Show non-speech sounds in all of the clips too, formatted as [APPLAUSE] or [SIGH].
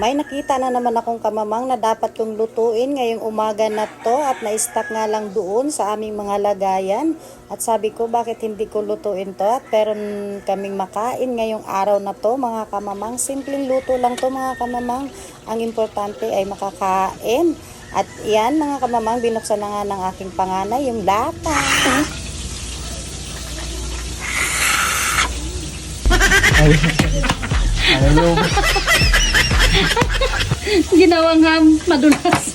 May nakita na naman akong kamamang na dapat kong lutuin ngayong umaga na to at na-stack nga lang doon sa aming mga lagayan. At sabi ko bakit hindi ko lutuin to at pero kaming makain ngayong araw na to mga kamamang. Simpleng luto lang to mga kamamang. Ang importante ay makakain. At yan mga kamamang, binuksan na nga ng aking panganay yung lata. Ayaw. [LAUGHS] Ginawang ham, madulas.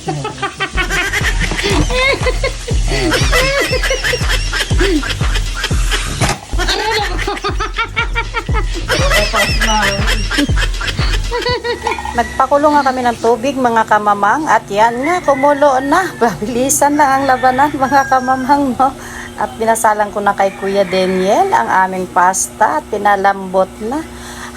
Nagpakulo nga kami ng tubig mga kamamang at yan nga kumulo na. [LAUGHS] Pabilisan na ang labanan mga kamamang no. At binasalan ko na kay Kuya Daniel ang aming pasta at pinalambot na.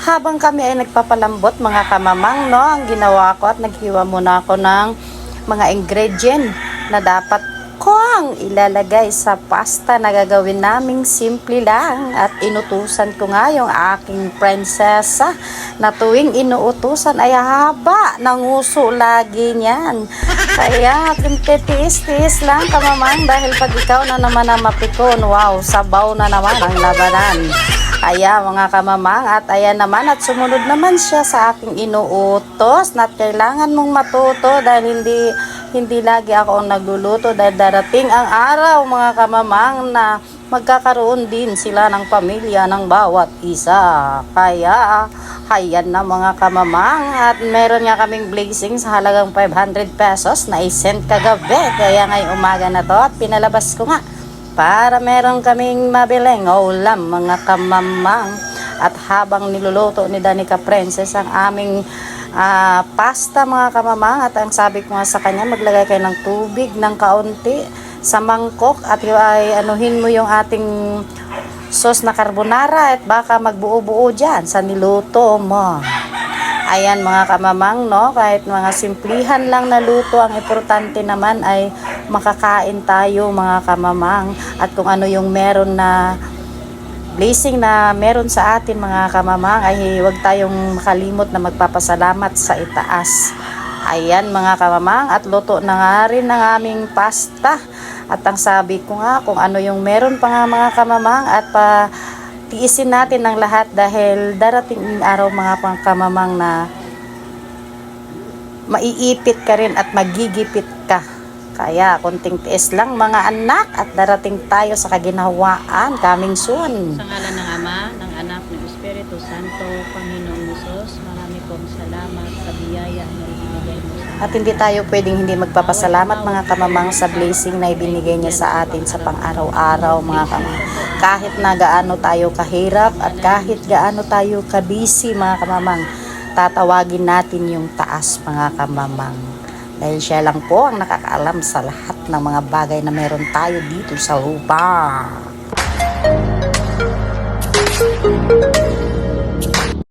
Habang kami ay nagpapalambot mga kamamang no, ang ginawa ko at naghiwa muna ako ng mga ingredient na dapat ko ang ilalagay sa pasta na gagawin naming simple lang at inutusan ko nga yung aking prinsesa na tuwing inuutusan ay haba ng uso lagi niyan. Kaya titiis-tiis lang kamamang dahil pag ikaw na naman ang mapikon, wow, sabaw na naman ang labanan. Kaya mga kamamang at ayan naman at sumunod naman siya sa aking inuutos na kailangan mong matuto dahil hindi hindi lagi ako ang nagluluto dahil darating ang araw mga kamamang na magkakaroon din sila ng pamilya ng bawat isa. Kaya hayan na mga kamamang at meron nga kaming blazing sa halagang 500 pesos na isend kagabi. Kaya ngayong umaga na to at pinalabas ko nga para meron kaming mabiling ulam mga kamamang. At habang niluluto ni Danica Princess ang aming ah, pasta mga kamamang at ang sabi ko nga sa kanya maglagay kayo ng tubig ng kaunti sa mangkok at yung ay anuhin mo yung ating sauce na carbonara at baka magbuo-buo dyan sa niluto mo. Ayan mga kamamang, no? Kahit mga simplihan lang na luto, ang importante naman ay makakain tayo mga kamamang at kung ano yung meron na blessing na meron sa atin mga kamamang ay huwag tayong makalimot na magpapasalamat sa itaas. Ayan mga kamamang at luto na nga rin ng aming pasta. At ang sabi ko nga kung ano yung meron pa nga mga kamamang at pa tiisin natin ang lahat dahil darating yung araw mga pang kamamang na maiipit ka rin at magigipit ka. Kaya konting tiis lang mga anak at darating tayo sa kaginhawaan coming soon. Sa ngalan ng Ama, ng Anak, ng Espiritu Santo, Panginoong Isos, marami pong salamat sa biyaya na ibinigay mo sa At hindi tayo pwedeng hindi magpapasalamat mga kamamang sa blessing na ibinigay niya sa atin sa pang-araw-araw mga kamamang. Kahit na gaano tayo kahirap at kahit gaano tayo kabisi mga kamamang, tatawagin natin yung taas mga kamamang. Dahil siya lang po ang nakakaalam sa lahat ng mga bagay na meron tayo dito sa lupa.